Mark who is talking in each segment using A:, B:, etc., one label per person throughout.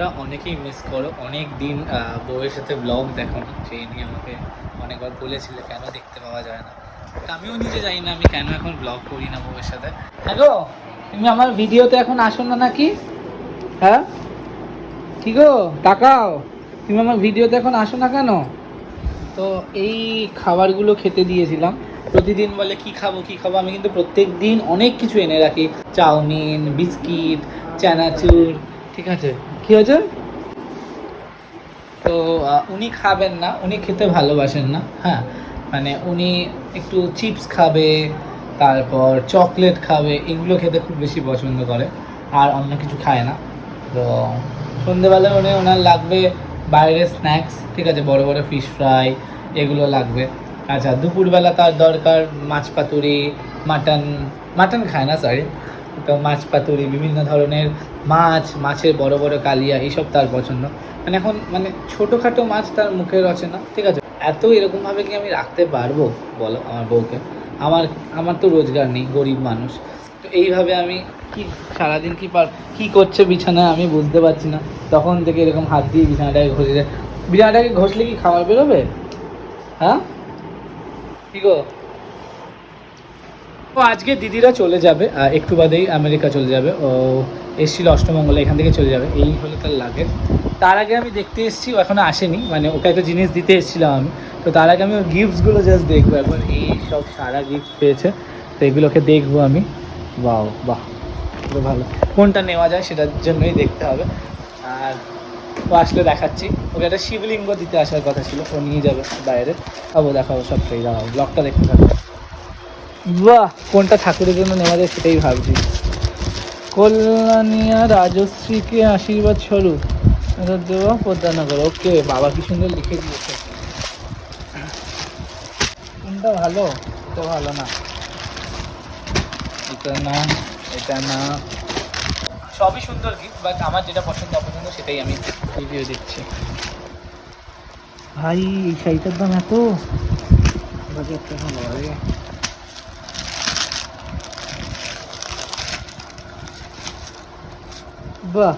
A: তোমরা অনেকেই মিস করো। অনেক দিন বউয়ের সাথে ব্লগ দেখো না। সেই নিয়ে আমাকে অনেকবার বলেছিলে, কেন দেখতে পাওয়া যায় না? আমিও নিজে জানি না, আমি কেন এখন ব্লগ করি না বউয়ের সাথে। হ্যাঁ গো তুমি আমার ভিডিওতে এখন আসো না নাকি? হ্যাঁ? কি গো, তাকাও। তুমি আমার ভিডিওতে এখন আসো না কেন? তো এই খাবারগুলো খেতে দিয়েছিলাম। প্রতিদিন বলে কি খাব কি খাব? আমি কিন্তু প্রত্যেক দিন অনেক কিছু এনে রাখি। চাউমিন, বিস্কিট, চানাচুর, ঠিক আছে? কি হয়েছে তো উনি খাবেন না, উনি খেতে ভালোবাসেন না হ্যাঁ? মানে উনি একটু চিপস খাবে, তারপর চকলেট খাবে, এগুলো খেতে খুব বেশি পছন্দ করে, আর অন্য কিছু খায় না। তো সন্ধেবেলায় উনি, ওনার লাগবে বাইরের স্ন্যাক্স, ঠিক আছে, বড় বড় ফিশ ফ্রাই, এগুলো লাগবে। আচ্ছা দুপুরবেলা তার দরকার মাছ পাতুরি, মাটন মাটন খায় না সরি তো মাছ পাতুরি, বিভিন্ন ধরনের মাছ, মাছের বড় বড় কালিয়া এইসব তার পছন্দ। মানে এখন মানে ছোটোখাটো মাছ তার মুখে রচে না, ঠিক আছে? এত এরকমভাবে কি আমি রাখতে পারব? বলো আমার বউকে। আমার আমার তো রোজগার নেই, গরিব মানুষ। তো এইভাবে আমি কি সারাদিন কি পার, কি করছে বিছানায় আমি বুঝতে পারছি না। তখন থেকে এরকম হাত দিয়ে বিছানাটাকে ঘষে বিছানাটাকে ঘষলে কি খাবার বেরোবে? হ্যাঁ? কি গো? ও আজকে দিদিরা চলে যাবে একটু বাদেই আমেরিকা চলে যাবে। ও এসেছিল অষ্টমঙ্গলে, এখান থেকে চলে যাবে। এই হলো তার লাগে তার আগে আমি দেখতে এসেছি, ও এখনও আসেনি। মানে ওকে একটা জিনিস দিতে এসেছিলাম আমি। তো তার আগে আমি ওর গিফটসগুলো জাস্ট দেখব। একবার এই সব সারা গিফট পেয়েছে। তো এগুলোকে দেখব আমি। বাহ বাহ ভালো। কোনটা নেওয়া যায় সেটার জন্যই দেখতে হবে। আর ও আসলে দেখাচ্ছি। ওকে একটা শিবলিঙ্গ দিতে আসার কথা ছিল। ও নিয়ে যাবে বাইরে। খাব, দেখাবো সব। সেই দাঁড়াবো ব্লগটা দেখতে থাকব বাহ, কোনটা ঠাকুরের জন্য নেওয়া যায় সেটাই ভাবছি। কল্যাণিয়া রাজশ্রীকে আশীর্বাদ স্বরূপ। দেওয়া পদ্মানগর। ওকে, বাবা কি সুন্দর লিখে দিয়েছে। কোনটা ভালো? এটা ভালো না। এটা না এটা না। সবই সুন্দর গিফট বাট আমার যেটা পছন্দ, অপছন্দ সেটাই আমি রিভিউ দিচ্ছি। ভাই, এই শাড়িটার দাম এত? বাজার টাকা বাহ,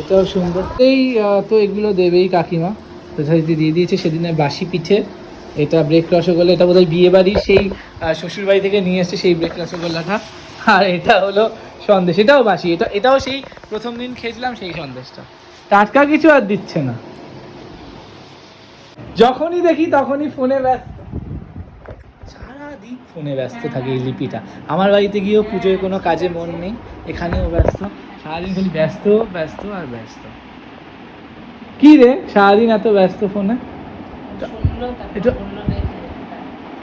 A: এটাও সুন্দর। এই তো এগুলো দেবেই কাকিমা। যথারীতি দিয়ে দিয়েছে সেদিনের বাসি পিঠে। এটা ব্রেক রসগোল্লা, এটা বোধহয় বিয়ে বাড়ির সেই শ্বশুরবাড়ি থেকে নিয়ে এসছে সেই ব্রেক রসগোল্লাটা। আর এটা হলো সন্দেশ, এটাও বাসি। এটা, এটাও সেই প্রথম দিন খেয়েছিলাম সেই সন্দেশটা। টাটকা কিছু আর দিচ্ছে না। যখনই দেখি তখনই ফোনে ব্যস্ত। সারাদিন ফোনে ব্যস্ত থাকে এই লিপিটা। আমার বাড়িতে গিয়েও পুজোয় কোনো কাজে মন নেই, এখানেও ব্যস্ত। সারাদিন খালি ব্যস্ত ব্যস্ত আর ব্যস্ত। কি রে? সারাদিন এত ব্যস্ত ফোনে? এটা-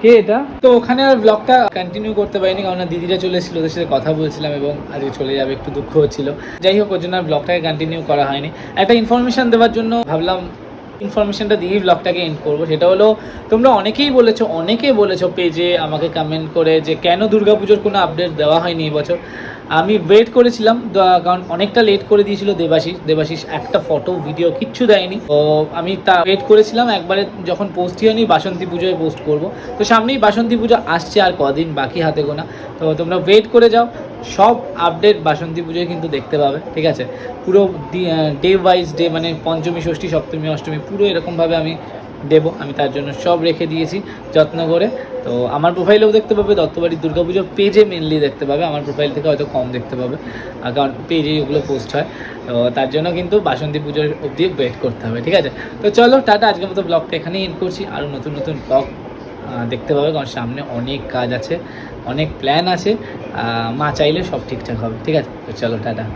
A: কে এটা? তো ওখানে আর ব্লগটা কন্টিনিউ করতে পারিনি, কারণ দিদিরা চলে এসেছিল, ওদের সাথে কথা বলছিলাম এবং আজকে চলে যাবে, একটু দুঃখ হচ্ছিল। যাই হোক, ওর জন্য আর ব্লগটাকে কন্টিনিউ করা হয়নি। একটা ইনফরমেশন দেওয়ার জন্য ভাবলাম ইনফরমেশনটা দিয়েই ব্লগটাকে এন্ড করব। সেটা হলো, তোমরা অনেকেই বলেছ অনেকেই বলেছ পেজে আমাকে কমেন্ট করে যে, কেন দুর্গাপুজোর কোনো আপডেট দেওয়া হয়নি এবছর? আমি ওয়েট করেছিলাম কারণ অনেকটা লেট করে দিয়েছিল দেবাশিস। দেবাশিস একটা ফটো ভিডিও কিচ্ছু দেয়নি। তো আমি তা ওয়েট করেছিলাম, একবারে যখন পোস্ট হয়নি, বাসন্তী পুজোয় পোস্ট করব। তো সামনেই বাসন্তী পুজো আসছে আর কদিন বাকি হাতে গোনা। তো তোমরা ওয়েট করে যাও। সব আপডেট বাসন্তী পুজোয় কিন্তু দেখতে পাবে, ঠিক আছে? পুরো ডে ওয়াইজ ডে মানে পঞ্চমী, ষষ্ঠী, সপ্তমী, অষ্টমী, পুরো এরকমভাবে আমি দেবো, আমি তার জন্য সব রেখে দিয়েছি যত্ন করে। তো আমার প্রোফাইলেও দেখতে পাবে, দত্তবাড়ির দুর্গাপুজো পেজে মেনলি দেখতে পাবে, আমার প্রোফাইল থেকে হয়তো কম দেখতে পাবে কারণ পেজেই ওগুলো পোস্ট হয়। তো তার জন্য কিন্তু বাসন্তী পুজোর অবধি ওয়েট করতে হবে, ঠিক আছে? তো চলো, টাটা, আজকের মতো ব্লগটা এখানেই এন্ড করছি আরও নতুন নতুন ব্লগ দেখতে পাবে, কারণ সামনে অনেক কাজ আছে, অনেক প্ল্যান আছে মা চাইলে সব ঠিকঠাক হবে। ঠিক আছে চলো, টাটা।